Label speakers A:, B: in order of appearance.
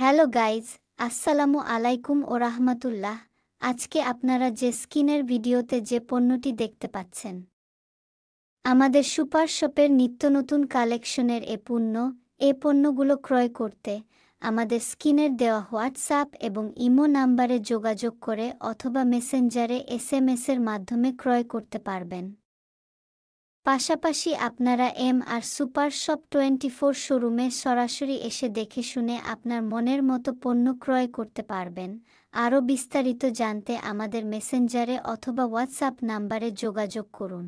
A: Hello guys, আসসালামু আলাইকুম ও রাহমাতুল্লাহ। আজকে আপনারা যে স্কিনের ভিডিওতে যে পণ্যটি দেখতে পাচ্ছেন, আমাদের সুপার শপের নিত্য নতুন কালেকশনের এ পণ্য, এ পণ্যগুলো ক্রয় করতে আমাদের স্কিনের দেওয়া হোয়াটসঅ্যাপ এবং ইমো নাম্বারে যোগাযোগ করে অথবা মেসেঞ্জারে এস এর মাধ্যমে ক্রয় করতে পারবেন। পাশাপাশি আপনারা M R super shop twenty four শোরুমে সরাসরি এসে দেখে শুনে আপনার মনের মতো পণ্য ক্রয় করতে পারবেন। আরও বিস্তারিত জানতে আমাদের মেসেঞ্জারে অথবা হোয়াটসঅ্যাপ নাম্বারে যোগাযোগ করুন।